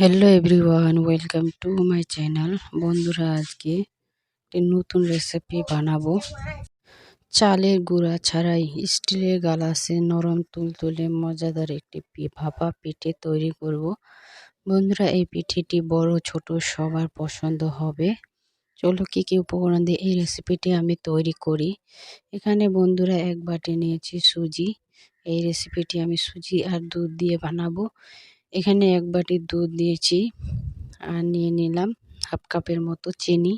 Hello everyone welcome to my channel বন্ধুরা, আজকে একটি নতুন রেসিপি বানাবো। চালের গুঁড়া ছাড়াই স্টিলের গালাসে নরম তুলতুলে মজাদার একটি ভাপা পিঠে তৈরি করব। বন্ধুরা, এই পিঠেটি বড়, ছোট, সবার পছন্দ হবে। চলো কী কী উপকরণ দিয়ে এই রেসিপিটি আমি তৈরি করি। এখানে বন্ধুরা, এক বাটি নিয়েছি সুজি। এই রেসিপিটি আমি সুজি আর দুধ দিয়ে বানাবো। এখানে এক বাটি দুধ দিয়েছি আর নিয়ে নিলাম হাফ কাপের মতো চিনি,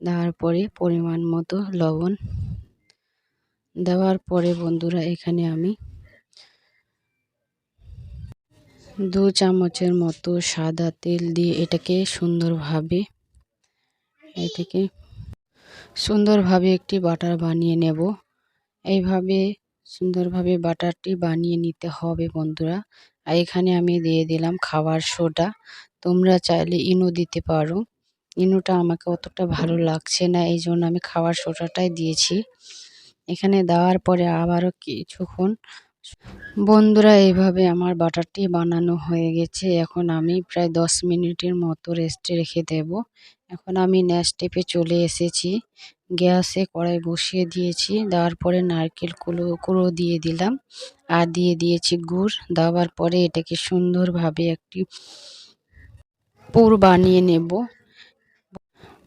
দেওয়ার পরে পরিমাণ মতো লবণ। দেওয়ার পরে বন্ধুরা এখানে আমি দু চামচের মতো সাদা তেল দিয়ে এটাকে সুন্দরভাবে এটাকে সুন্দরভাবে একটি বাটার বানিয়ে নেব। এইভাবে সুন্দরভাবে বাটারটি বানিয়ে নিতে হবে বন্ধুরা। আর এখানে আমি দিয়ে দিলাম খাওয়ার সোডা। তোমরা চাইলে ইনো দিতে পারো। ইনোটা আমাকে অতটা ভালো লাগছে না এই জন্য আমি খাওয়ার সোডাটাই দিয়েছি। এখানে দেওয়ার পরে আবারও কিছুক্ষণ বন্ধুরা, এইভাবে আমার বাটারটি বানানো হয়ে গেছে। এখন আমি প্রায় দশ মিনিটের মতো রেস্টে রেখে দেব। এখন আমি নেক্সট স্টেপে চলে এসেছি। গ্যাসে কড়াই বসিয়ে দিয়েছি দেওয়ার পরে নারকেল কুলো, কুড়ো দিয়ে দিলাম। আর দিয়ে দিয়েছি গুড়। দেওয়ার পরে এটাকে সুন্দরভাবে একটি পুর বানিয়ে নেব।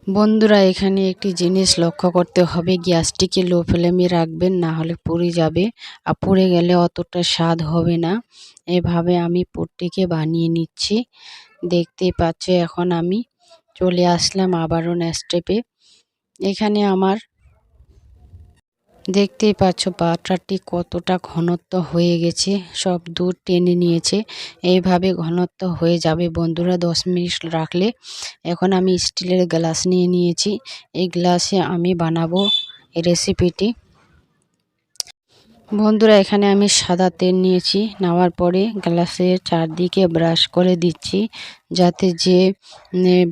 বন্ধুরা, এখানে একটি জিনিস লক্ষ্য করতে হবে। গ্যাসটিকে লো ফ্লেমে রাখবেন, না হলে পুড়ে যাবে আর পুড়ে গেলে অতটা স্বাদ হবে না। এভাবে আমি পুরটিকে বানিয়ে নিচ্ছি। দেখতেই পাচ্ছ, এখন আমি চলে আসলাম আবারও ন্যাস্টেপে এখানে আমার দেখতেই পাচ্ছ বাটারটি কতটা ঘনত্ব হয়ে গেছে, সব দুধ টেনে নিয়েছে। এইভাবে ঘনত্ব হয়ে যাবে বন্ধুরা, দশ মিনিট রাখলে। এখন আমি স্টিলের গ্লাস নিয়ে নিয়েছি। এই গ্লাসে আমি বানাবো রেসিপিটি। বন্ধুরা, এখানে আমি সাদা তেল নিয়েছি। নেওয়ার পরে গ্লাসের চারদিকে ব্রাশ করে দিচ্ছি যাতে যে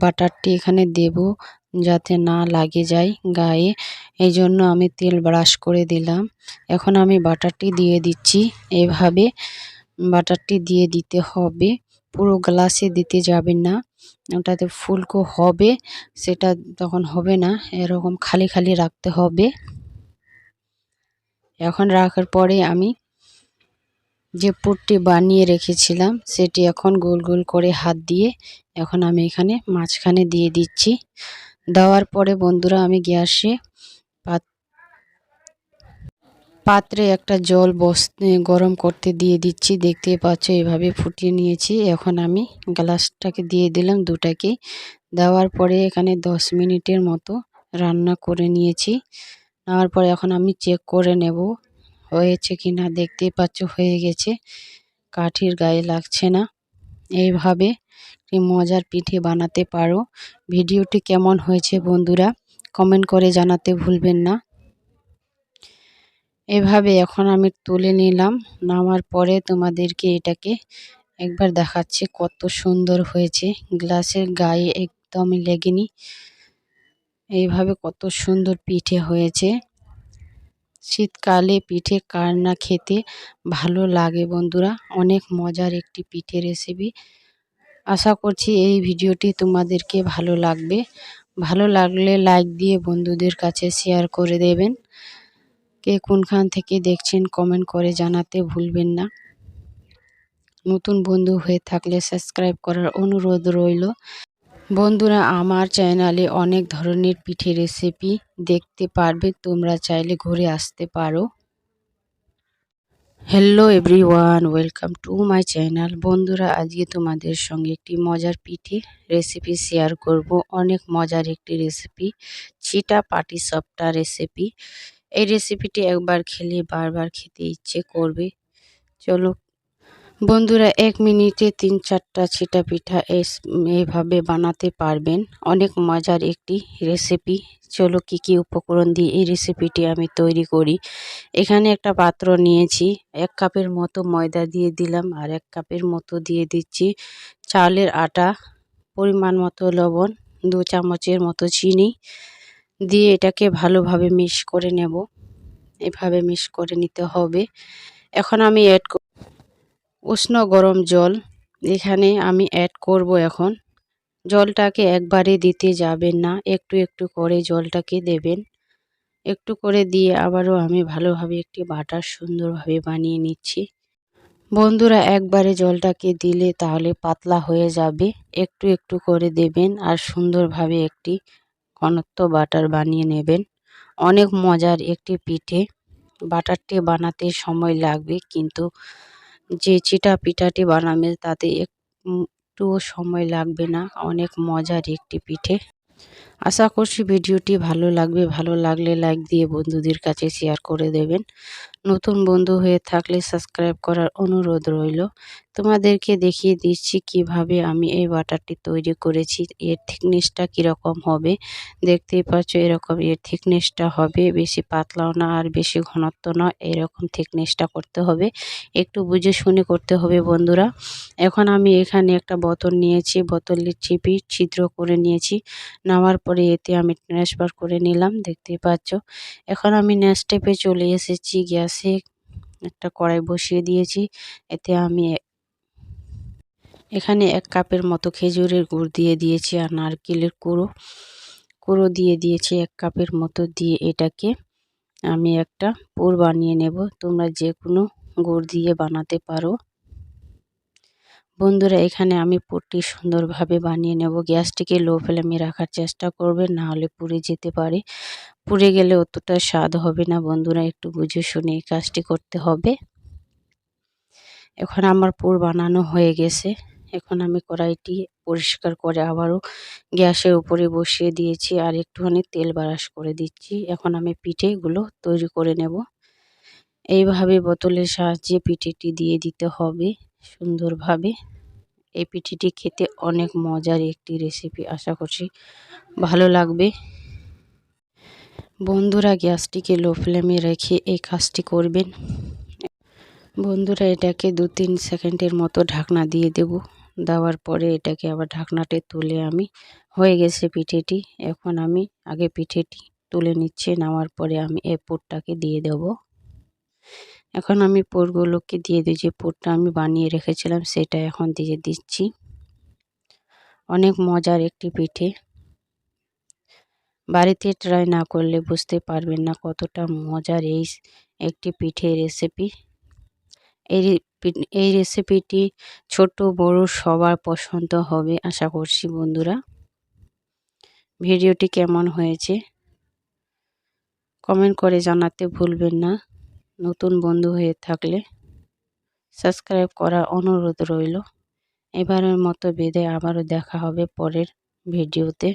বাটারটি এখানে দেব যাতে না লাগে যায় গায়ে। এই জন্য আমি তেল ব্রাশ করে দিলাম। এখন আমি বাটারটি দিয়ে দিচ্ছি। এভাবে বাটারটি দিয়ে দিতে হবে। পুরো গ্লাসে দিতে যাবেন না। ওটাতে ফুলকো হবে, সেটা তখন হবে না। এরকম খালি খালি রাখতে হবে। এখন রাখার পরে আমি যে পুরটি বানিয়ে রেখেছিলাম, সেটি এখন গোল গোল করে হাত দিয়ে এখন আমি এখানে মাঝখানে দিয়ে দিচ্ছি। দেওয়ার পরে বন্ধুরা, আমি গ্যাসে পাত্রে একটা জল বস গরম করতে দিয়ে দিচ্ছি। দেখতে পাচ্ছ, এভাবে ফুটিয়ে নিয়েছি। এখন আমি গ্লাসটাকে দিয়ে দিলাম দুটাকে। দেওয়ার পরে এখানে দশ মিনিটের মতো রান্না করে নিয়েছি। নেওয়ার পরে এখন আমি চেক করে নেব, হয়েছে কি না দেখতেই পাচ্ছ হয়ে গেছে, কাঠির গায়ে লাগছে না। এইভাবে মজার পিঠে বানাতে পারো। ভিডিওটি কেমন হয়েছে বন্ধুরা কমেন্ট করে জানাতে ভুলবেন না। এভাবে এখন আমি তুলে নিলাম, নামার পরে তোমাদেরকে এটাকে একবার দেখাচ্ছি কত সুন্দর হয়েছে। গ্লাসের গায়ে একদমই লেগেনি। এইভাবে কত সুন্দর পিঠে হয়েছে। শীতকালে পিঠে কার না খেতে ভালো লাগে বন্ধুরা। অনেক মজার একটি পিঠে রেসিপি আশা করছি এই ভিডিওটি তোমাদেরকে ভালো লাগবে। ভালো লাগলে লাইক দিয়ে বন্ধুদের কাছে শেয়ার করে দেবেন। কে কোনখান থেকে দেখছেন কমেন্ট করে জানাতে ভুলবেন না। নতুন বন্ধু হয়ে থাকলে সাবস্ক্রাইব করার অনুরোধ রইল। বন্ধুরা, আমার চ্যানেলে অনেক ধরনের পিঠে রেসিপি দেখতে পারবে। তোমরা চাইলে ঘুরে আসতে পারো। Hello everyone welcome to my channel বন্ধুরা, আজকে তোমাদের সঙ্গে একটি মজার পিঠে রেসিপি শেয়ার করব। অনেক মজার একটি রেসিপি চিটা পাটি সপটা রেসিপি এই রেসিপিটি একবার খেলে বারবার খেতে ইচ্ছে করবে। চলো বন্ধুরা, এক মিনিটে তিন চারটা ছিটা পিঠা এইভাবে বানাতে পারবেন। অনেক মজার একটি রেসিপি চলো কি কি উপকরণ দিয়ে এই রেসিপিটি আমি তৈরি করি। এখানে একটা পাত্র নিয়েছি। এক কাপের মতো ময়দা দিয়ে দিলাম আর এক কাপের মতো দিয়ে দিচ্ছি চালের আটা, পরিমাণ মতো লবণ, দু চামচের মতো চিনি দিয়ে এটাকে ভালোভাবে মিক্স করে নেব। এভাবে মিক্স করে নিতে হবে। এখন আমি অ্যাড উষ্ণ গরম জল। এখানে আমি অ্যাড করব এখন। জলটাকে একবারে দিতে যাবেন না। একটু একটু করে জলটাকে দেবেন। একটু করে দিয়ে আবারও আমি ভালোভাবে একটি বাটার সুন্দরভাবে বানিয়ে নিচ্ছি। বন্ধুরা, একবারে জলটাকে দিলে তাহলে পাতলা হয়ে যাবে। একটু একটু করে দেবেন আর সুন্দরভাবে একটি ঘনত্ব বাটার বানিয়ে নেবেন। অনেক মজার একটি পিঠে। বাটারটি বানাতে সময় লাগবে, কিন্তু যে চিটা পিঠাটি বানাবে তাতে একটুও সময় লাগবে না অনেক মজার একটি পিঠে। আশা করছি ভিডিওটি ভালো লাগবে। ভালো লাগলে লাইক দিয়ে বন্ধুদের কাছে শেয়ার করে দেবেন। নতুন বন্ধু হয়ে থাকলে সাবস্ক্রাইব করার অনুরোধ রইল। তোমাদেরকে দেখিয়ে দিচ্ছি কীভাবে আমি এই বাটারটি তৈরি করেছি। এর থিকনেসটা কীরকম হবে? দেখতেই পাচ্ছ এরকম এর থিকনেসটা হবে। বেশি পাতলাও না আর বেশি ঘনত্ব না, এরকম থিকনেসটা করতে হবে। একটু বুঝে শুনে করতে হবে বন্ধুরা। এখন আমি এখানে একটা বোতল নিয়েছি। বোতলের চিপি, ছিদ্র করে নিয়েছি। নেওয়ার পরে এতে আমি ট্রান্সফার করে নিলাম, দেখতেই পাচ্ছ। এখন আমি নেক্সট স্টেপে চলে এসেছি, গ্যাসে একটা কড়াই বসিয়ে দিয়েছি, এতে আমি এখানে এক কাপের মতো খেজুরের গুড় দিয়ে দিয়েছি আর নারকেলের কুড়ো। কুড়ো দিয়ে দিয়েছি এক কাপের মতো, দিয়ে এটাকে আমি একটা পুর বানিয়ে নেব। তোমরা যে কোনো গুড় দিয়ে বানাতে পারো। বন্ধুরা, এখানে আমি পুরটি সুন্দরভাবে বানিয়ে নেব। গ্যাসটিকে লো ফ্লেমে রাখার চেষ্টা করবে, না হলে পুড়ে যেতে পারে। পুড়ে গেলে অতটা স্বাদ হবে না বন্ধুরা, একটু বুঝে শুনে এই কাজটি করতে হবে। এখন আমার পুর বানানো হয়ে গেছে। এখন আমি কড়াইটি পরিষ্কার করে আবারও গ্যাসের উপরে বসিয়ে দিয়েছি আর একটুখানি তেল বারাস করে দিচ্ছি। এখন আমি পিঠেগুলো তৈরি করে নেব। এইভাবে বোতলের সাহায্যে পিঠেটি দিয়ে দিতে হবে। সুন্দরভাবে এই পিঠিটি খেতে অনেক মজার একটি রেসিপি আশা করছি ভালো লাগবে। বন্ধুরা, গ্যাসটিকে লো ফ্লেমে রেখে এই কাজটি করবেন। বন্ধুরা, এটাকে দু তিন সেকেন্ডের মতো ঢাকনা দিয়ে দেব। দেওয়ার পরে এটাকে আবার ঢাকনাটি তুলে আমি, হয়ে গেছে পিঠেটি। এখন আমি আগে পিঠেটি তুলে নিচ্ছে, নেওয়ার পরে আমি এই পুরটাকে দিয়ে দেব। এখন আমি পুরগুলোকে দিয়ে দিই, যে পুরটা আমি বানিয়ে রেখেছিলাম সেটা এখন দিয়ে দিচ্ছি। অনেক মজার একটি পিঠে। বাড়িতে ট্রাই না করলে বুঝতে পারবেন না কতটা মজার এই একটি পিঠে রেসিপি এই এই রেসিপিটি ছোট, বড়, সবার পছন্দ হবে, আশা করছি বন্ধুরা। ভিডিওটি কেমন হয়েছে? কমেন্ট করে জানাতে ভুলবেন না। নতুন বন্ধু হয়ে থাকলে সাবস্ক্রাইব করার অনুরোধ রইল। এবারের মতো বেঁধে আবারও দেখা হবে পরের ভিডিওতে।